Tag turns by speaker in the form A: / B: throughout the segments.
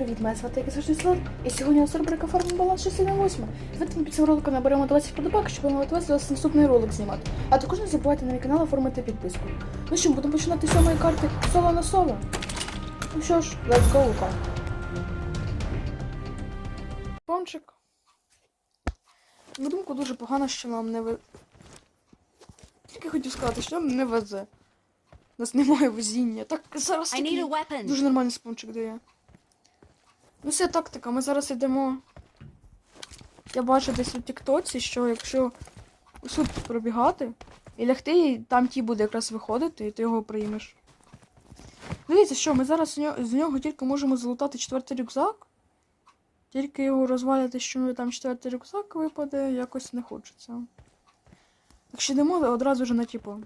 A: привіт, мене звати Кисочний Слот, і сьогодні у нас рубрика Фарм Баланс 678. Давайте ми під цим роликом наберемо 20 подобак, щоб мотивувати вас наступний ролик знімати. А також не забувайте на мій канал оформити підписку. Ну що, будемо починати з сьомої карти соло на соло. Ну що ж, let's go, Лука. Пончик. На думку дуже погано, що нам не ви... Тільки хотів сказати, що нам не везе. У нас немає везіння. Так зараз такий дуже нормальний спончик дає. Ну, це тактика. Ми зараз йдемо. Я бачу десь у Тіктоці, що якщо тут пробігати і лягти, і там ті буде якраз виходити, і ти його приймеш. Дивіться, що ми зараз з нього, тільки можемо залутати четвертий рюкзак. Тільки його розвалити, що там четвертий рюкзак випаде, якось не хочеться. Так що йдемо одразу ж на типу.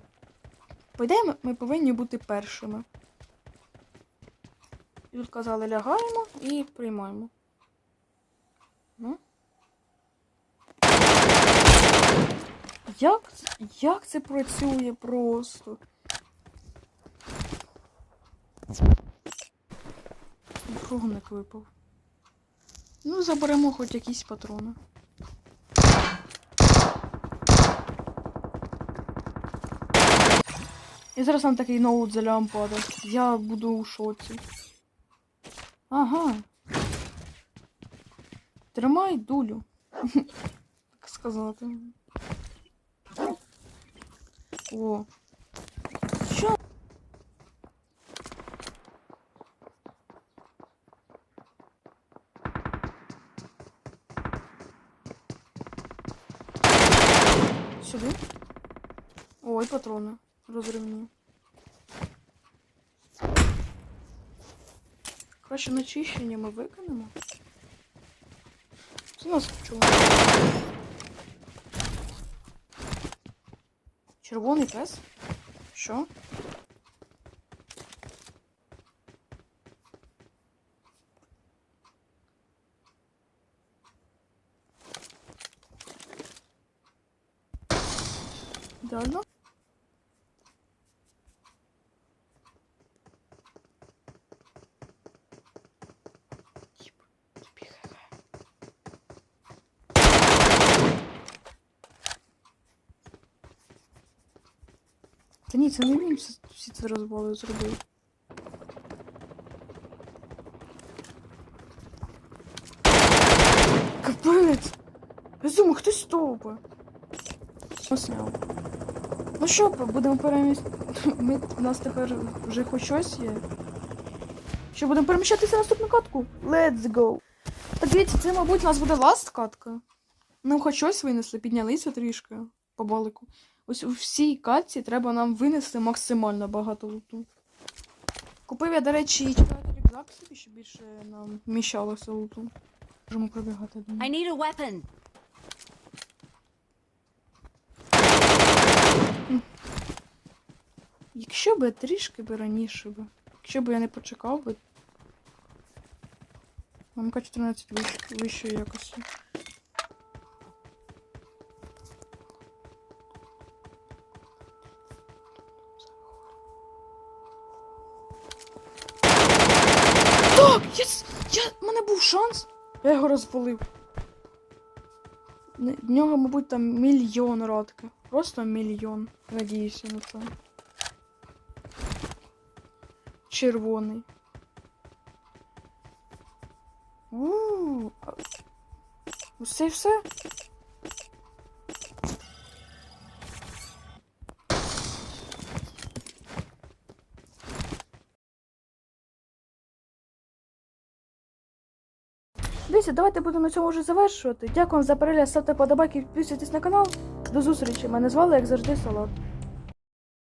A: По ідеї, ми повинні бути першими. Тут казали, лягаємо і приймаємо. Ну. Як, як це працює просто? Фругник випав. Ну, заберемо хоч якісь патрони. І зараз нам такий ноут за лям падає. Я буду у шоці. Ага. Тримай дулю. Так сказати. О. Що? Сюди? Ой, патрони. Розривні. Краще на ми виконемо. Це нас чого? Червоний пес? Що? Ідеально. Та ні, це не він всі- ці розвали зробив. Капець! Я думаю, хтось стовпа. Сняв. Ну що, будемо перемість. Ми, у нас тепер вже хоч щось є. Що, будемо переміщатися на наступну катку? Let's go! Так дивіться, це, мабуть, у нас буде ласт катка. Нам хоч щось винесли, піднялися трішки по балику. Ось у всій катці треба нам винести максимально багато луту. Купив я, до речі, рюкзак собі, щоб більше нам вміщалося луту. Можемо пробігати.
B: I need a weapon.
A: Якщо би трішки би раніше би. Якщо б я не почекав би. Мамка 14 вищ, вищої якості. Так! Єс! Я... У мене був шанс! Я його розвалив. В нього, мабуть, там мільйон радки. Просто мільйон. Надіюся на це. Червоний. У. Усе все? Дивіться, давайте будемо на цьому вже завершувати. Дякую вам за перегляд, ставте подобайки, підписуйтесь на канал. До зустрічі. Мене звали, як завжди, Салат.